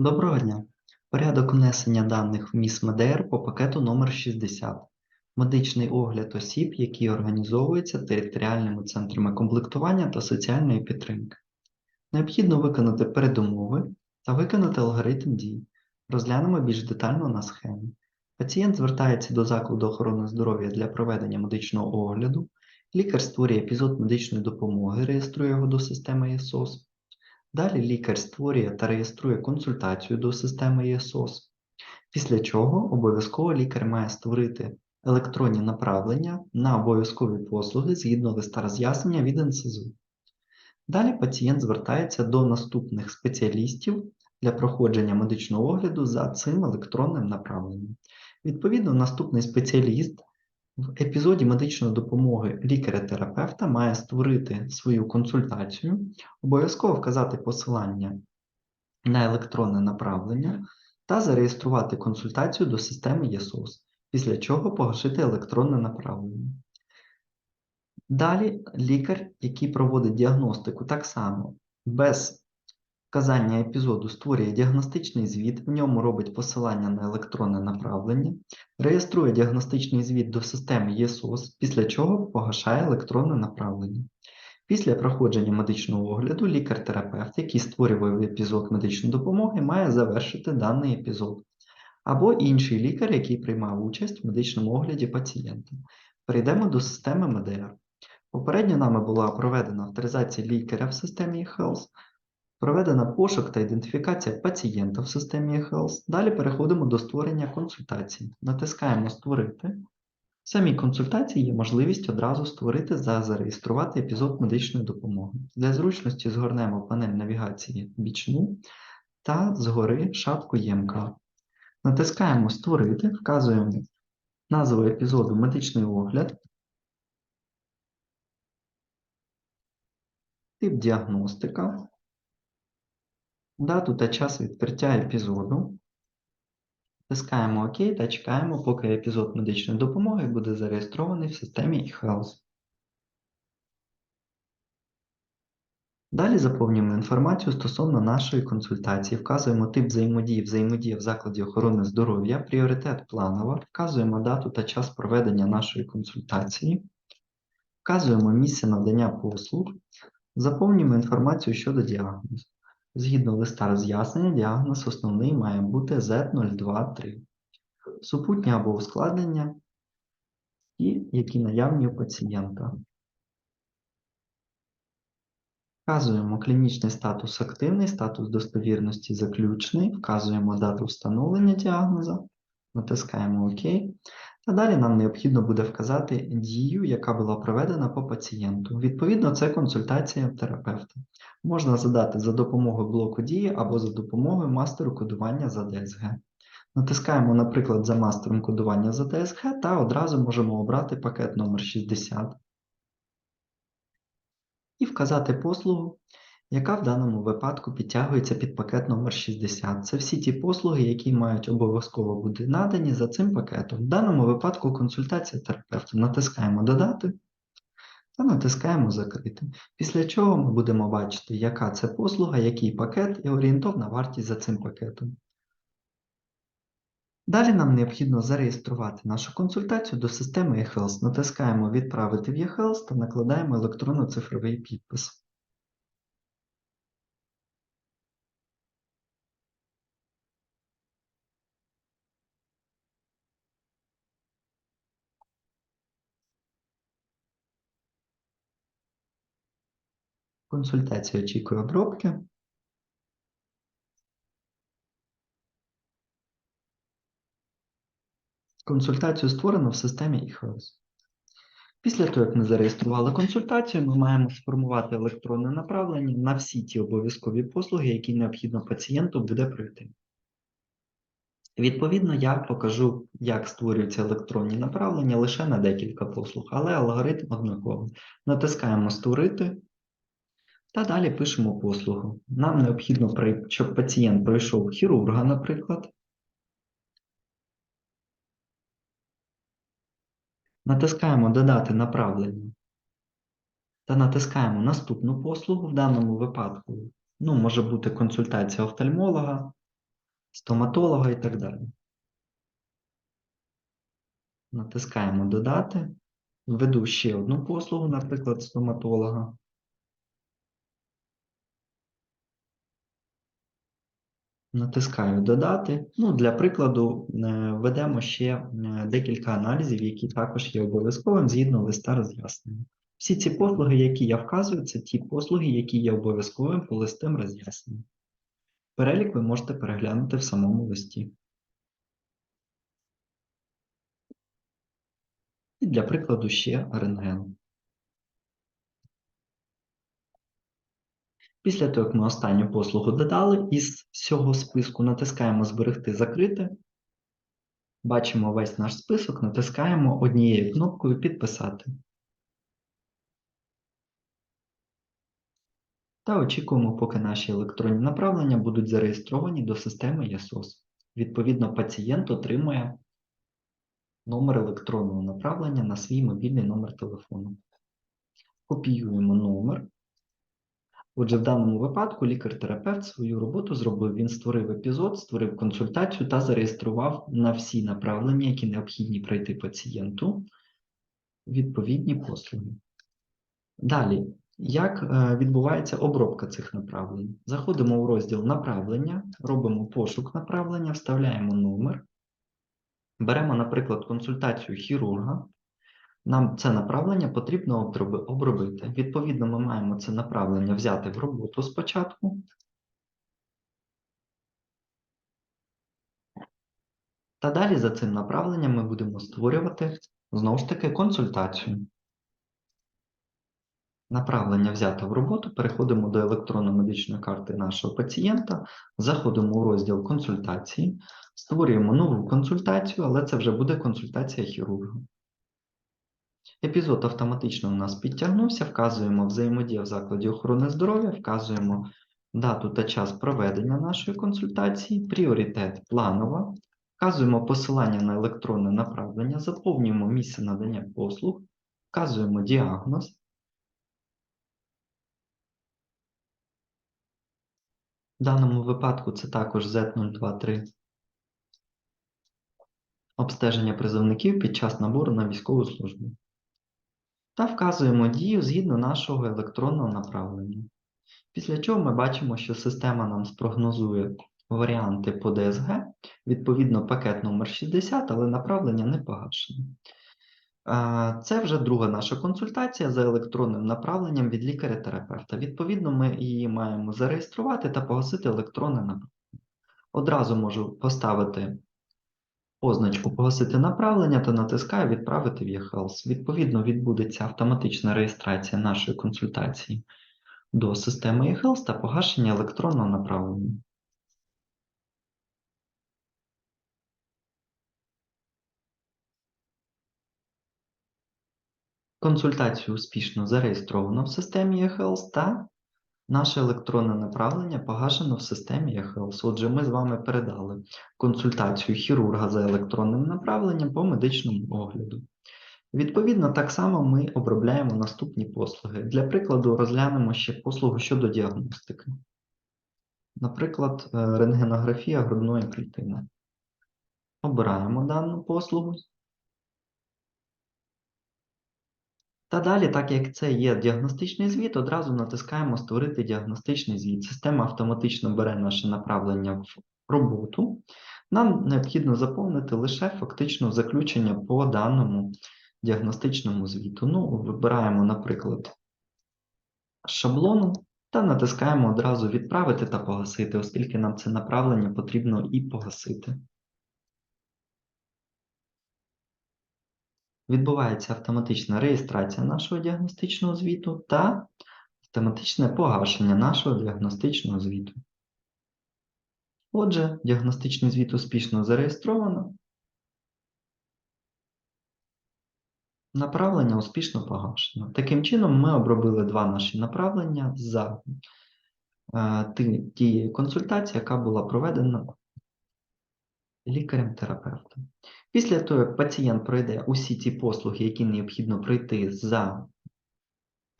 Доброго дня! Порядок внесення даних в МІС МДР по пакету номер 60 Медичний огляд осіб, які організовуються територіальними центрами комплектування та соціальної підтримки. Необхідно виконати передумови та виконати алгоритм дій. Розглянемо більш детально на схемі. Пацієнт звертається до закладу охорони здоров'я для проведення медичного огляду. Лікар створює епізод медичної допомоги, реєструє його до системи ЄСОС. Далі лікар створює та реєструє консультацію до системи ЄСОС, після чого обов'язково лікар має створити електронні направлення на обов'язкові послуги згідно листа роз'яснення від НСЗУ. Далі пацієнт звертається до наступних спеціалістів для проходження медичного огляду за цим електронним направленням. Відповідно, наступний спеціаліст в епізоді медичної допомоги лікаря-терапевта має створити свою консультацію, обов'язково вказати посилання на електронне направлення та зареєструвати консультацію до системи ЄСОС, після чого погашити електронне направлення. Далі лікар, який проводить діагностику, так само без вказання епізоду створює діагностичний звіт, в ньому робить посилання на електронне направлення, реєструє діагностичний звіт до системи ЄСОС, після чого погашає електронне направлення. Після проходження медичного огляду лікар-терапевт, який створював епізод медичної допомоги, має завершити даний епізод. Або інший лікар, який приймав участь в медичному огляді пацієнта. Перейдемо до системи МДР. Попередньо нами була проведена авторизація лікаря в системі eHealth, Проведена пошук та ідентифікація пацієнта в системі eHealth. Далі переходимо до створення консультацій. Натискаємо Створити. В самій консультації є можливість одразу створити та зареєструвати епізод медичної допомоги. Для зручності згорнемо панель навігації бічну та згори шапку ємка. Натискаємо Створити, вказуємо назву епізоду Медичний огляд, тип діагностика дату та час відкриття епізоду. Тискаємо ОК та чекаємо, поки епізод медичної допомоги буде зареєстрований в системі eHealth. Далі заповнюємо інформацію стосовно нашої консультації, вказуємо тип взаємодії, взаємодія в закладі охорони здоров'я, пріоритет планова, вказуємо дату та час проведення нашої консультації, вказуємо місце надання послуг, заповнюємо інформацію щодо діагнозу. Згідно листа роз'яснення, діагноз основний має бути Z023. Супутні або ускладнення, і які наявні у пацієнта. Вказуємо клінічний статус активний, статус достовірності заключний, вказуємо дату встановлення діагноза, натискаємо ОК. Та далі нам необхідно буде вказати дію, яка була проведена по пацієнту. Відповідно, це консультація терапевта. Можна задати за допомогою блоку дії або за допомогою мастеру кодування за ДСГ. Натискаємо, наприклад, за мастером кодування за ДСГ та одразу можемо обрати пакет номер 60 і вказати послугу, яка в даному випадку підтягується під пакет номер 60. Це всі ті послуги, які мають обов'язково бути надані за цим пакетом. В даному випадку консультація терапевта. Натискаємо Додати та натискаємо Закрити. Після чого ми будемо бачити, яка це послуга, який пакет і орієнтовна вартість за цим пакетом. Далі нам необхідно зареєструвати нашу консультацію до системи eHealth. Натискаємо Відправити в eHealth та накладаємо електронно-цифровий підпис. Консультація очікує обробки. Консультацію створено в системі eHealth. Після того, як ми зареєстрували консультацію, ми маємо сформувати електронне направлення на всі ті обов'язкові послуги, які необхідно пацієнту буде пройти. Відповідно, я покажу, як створюються електронні направлення лише на декілька послуг, але алгоритм однаковий. Натискаємо Створити та далі пишемо послугу. Нам необхідно, щоб пацієнт пройшов хірурга, наприклад. Натискаємо Додати направлення та натискаємо наступну послугу. В даному випадку ну, може бути консультація офтальмолога стоматолога і так далі. Натискаємо Додати. Введу ще одну послугу, наприклад, стоматолога. Натискаю Додати. Ну, Для прикладу, е, введемо ще е, декілька аналізів, які також є обов'язковим згідно листа роз'яснення. Всі ці послуги, які я вказую, це ті послуги, які є обов'язковим по листам роз'яснення. Перелік ви можете переглянути в самому листі. І для прикладу ще рентген. Після того, як ми останню послугу додали, із цього списку натискаємо Зберегти закрити. Бачимо весь наш список, натискаємо однією кнопкою Підписати. Та очікуємо, поки наші електронні направлення будуть зареєстровані до системи ЄСОС. Відповідно, пацієнт отримує номер електронного направлення на свій мобільний номер телефону. Копіюємо номер. Отже, в даному випадку лікар-терапевт свою роботу зробив. Він створив епізод, створив консультацію та зареєстрував на всі направлення, які необхідні пройти пацієнту, відповідні послуги. Далі, як е, відбувається обробка цих направлень? Заходимо у розділ направлення, робимо пошук направлення, вставляємо номер, беремо, наприклад, консультацію хірурга. Нам це направлення потрібно обробити. Відповідно, ми маємо це направлення взяти в роботу спочатку. Та далі за цим направленням ми будемо створювати знову ж таки консультацію. Направлення взято в роботу, переходимо до електронно-медичної карти нашого пацієнта, заходимо у розділ консультації, створюємо нову консультацію, але це вже буде консультація хірурга. Епізод автоматично у нас підтягнувся, вказуємо взаємодія в закладі охорони здоров'я, вказуємо дату та час проведення нашої консультації, пріоритет планова, вказуємо посилання на електронне направлення, заповнюємо місце надання послуг, вказуємо діагноз. В даному випадку це також Z023. Обстеження призовників під час набору на військову службу. Та вказуємо дію згідно нашого електронного направлення. Після чого ми бачимо, що система нам спрогнозує варіанти по ДСГ, відповідно пакет номер 60, але направлення не погашено. А, Це вже друга наша консультація за електронним направленням від лікаря-терапевта. Відповідно, ми її маємо зареєструвати та погасити електронне направлення. Одразу можу поставити позначку Погасити направлення та натискаю Відправити в eHealth. Відповідно, відбудеться автоматична реєстрація нашої консультації до системи eHealth та погашення електронного направлення. Консультацію успішно зареєстровано в системі eHealth та наше електронне направлення погашено в системі eHealth. Отже, ми з вами передали консультацію хірурга за електронним направленням по медичному огляду. Відповідно, так само ми обробляємо наступні послуги. Для прикладу, розглянемо ще послугу щодо діагностики. Наприклад, е, рентгенографія грудної клітини. Обираємо дану послугу. Та далі, так як це є діагностичний звіт, одразу натискаємо Створити діагностичний звіт. Система автоматично бере наше направлення в роботу. Нам необхідно заповнити лише фактично заключення по даному діагностичному звіту. Ну, вибираємо, наприклад, шаблону та натискаємо одразу Відправити та погасити, оскільки нам це направлення потрібно і погасити. Відбувається автоматична реєстрація нашого діагностичного звіту та автоматичне погашення нашого діагностичного звіту. Отже, діагностичний звіт успішно зареєстровано. Направлення успішно погашено. Таким чином, ми обробили два наші направлення за е, тією консультацією, яка була проведена лікарем-терапевтом. Після того, як пацієнт пройде усі ці послуги, які необхідно пройти за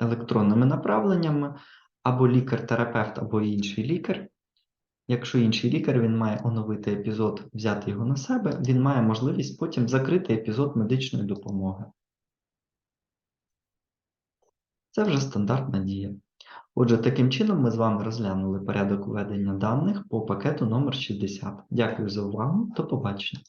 електронними направленнями, або лікар-терапевт, або інший лікар, Якщо інший лікар він має оновити епізод, взяти його на себе, він має можливість потім закрити епізод медичної допомоги. Це вже стандартна дія. Отже, таким чином ми з вами розглянули порядок введення даних по пакету номер 60. Дякую за увагу. До побачення.